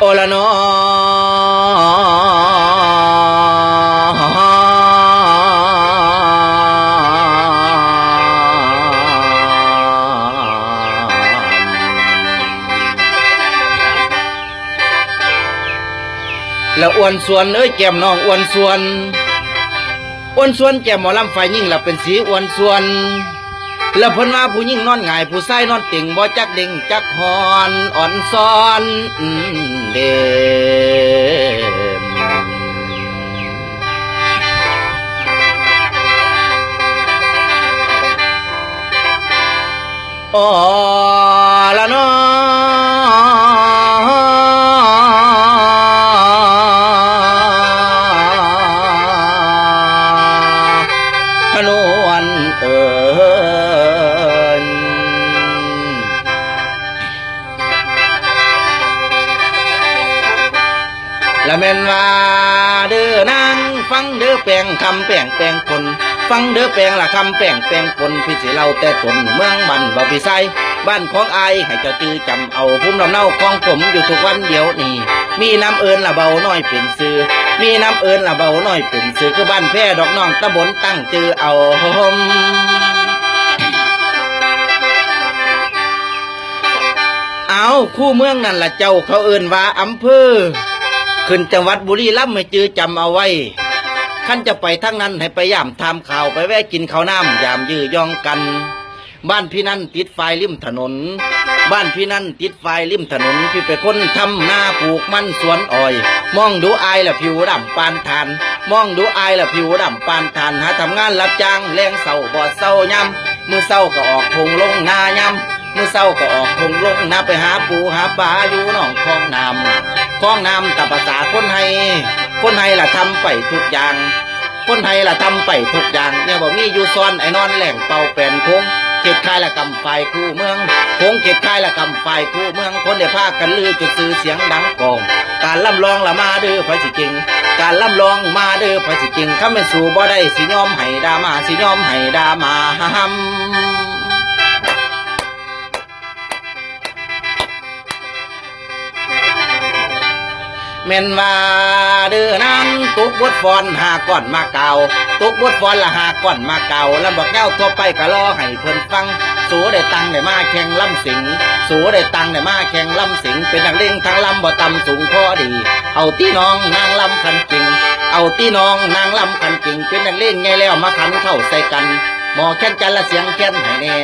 โอละนอแล้วอ้วนส่วนเอ้ยแก้มน้องอ้วนส่วนอ้วนส่วนแก้มหมอลำไฟยิ่งละเป็นสีอ้วนส่วน แล้วเพิ่นว่าผู้หญิงนอนหงายผู้ชายนอนติ่งบ่จักเด้งจักหอนอ่อนซ้อนอืมเด่นอ๋อละเนาะ ละแม่นว่าเด้อนางฟังเด้อแปลงคำแปลงแปลงคน ฟังเด้อแปลงละคำแปลงแปลงคนพี่สิเล่าแต่ตนเมืองบันบ่พี่ไซบ้านของอายให้เจ้าจื้อจำเอาภูมิลำเนาของผมอยู่ทุกวันเดียวนี่มีน้ำเอิญละเบาน้อยเป็นซื้อมีน้ำเอิญละเบาน้อยเป็นซื้อคือบ้านแพร่ดอกน้องตะบนตั้งจือเอาเอาคู่เมืองนั่นละเจ้าเขาเอินว่าอำเภอ ขึ้นจังหวัดบุรีรัมย์ให้จือจำเอาไว้ขั้นจะไปทั้งนั้นให้ไปย่ามทำข่าวไปแวะกินข้าวน้ำยามยื้อย่องกัน บ้านพี่นั่นติดไฟริมถนน บ้านพี่นั่นติดไฟริมถนน พี่เป็นคนทำนาปลูกมันสวนอ้อย มองดูอายละผิวดำปานทาน มองดูอายละผิวดำปานทานหาทำงานรับจ้างแรงเศร้าบ่เศร้ายำมือเศร้าก็ออกทงลงนายำมือเศร้าก็ออกทงลงนาไปหาปูหาปลาอยู่หนองคลองน้ำ คลองน้ำตาภาษาคนให้คนให้ละทำไปทุกอย่าง คนไทยล่ะทำไปทุกอย่างเนี่ยบอกมีอยู่ซ้อนไอ้นอนแหล่งเป่าแป่นคงเก็บคายละกำไฟคู่เมืองคงเก็บคายละกำไฟคู่เมืองคนได้พากันลือจุดซื้อเสียงดังกอง การล่ำลองละมาเด้อไฟสิจริง การล่ำลองมาเด้อไฟสิจริงข้าไม่สู่บ่ได้สิยอมให้ดามาสิยอมให้ดามาฮัม แม่นว่าเดือนั้นตุกบดฟอนหาก่อนมาเก่าตุกบดฟอนละหาก่อนมาเก่าแล้วบอกเจ้าทั่วไปก็รอให้เพิ่นฟัง สูได้ตังได้มาแข่งลำสิง สูได้ตังได้มาแข่งลำสิง เป็นนักเลงทางลำบ่ต่ำสูงพอดี เอาที่น้องนางลำคันจริง เอาที่น้องนางลำคันจริง เป็นนักเลงไงแล้วมาขันเข้าใส่กันหมอแค้นจันละเสียงแค้นให้แน่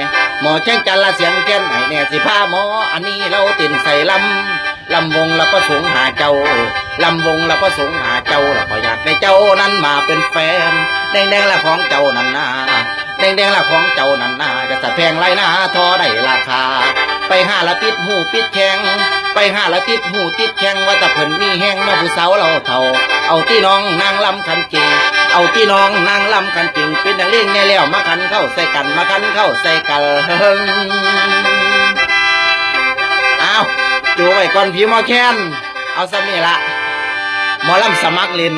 หมอแค้นจันละเสียงแค้นให้แน่สิพาหมออันนี้เราติ่นใส่ลำ ลำวงแล้วก็สูงหาเจ้าลำวงแล้วก็สูงหาเจ้าแล้วก็อยากได้เจ้านั้นมาเป็นแฟนแดงแดงละของเจ้านั่นนาแดงแดงละของเจ้านั่นนาจะสะแพงไรนาทอได้ราคา ไปห้าละปิดหูปิดแข้งไปห้าละติดหูติดแข้งว่าแต่เพิ่นมีแห้งเนาผู้สาวเราเท่า เอาที่น้องนางลำคันจริงเอาที่น้องนางลำคันจริงเป็นนักเล่นแน่แล้วมาคันเข้าใส่กันมาคันเข้าใส่กันเอา จูไว้ก่อนพี่หมอแคนเอาซะนี่ละหมอลำสมัครเล่น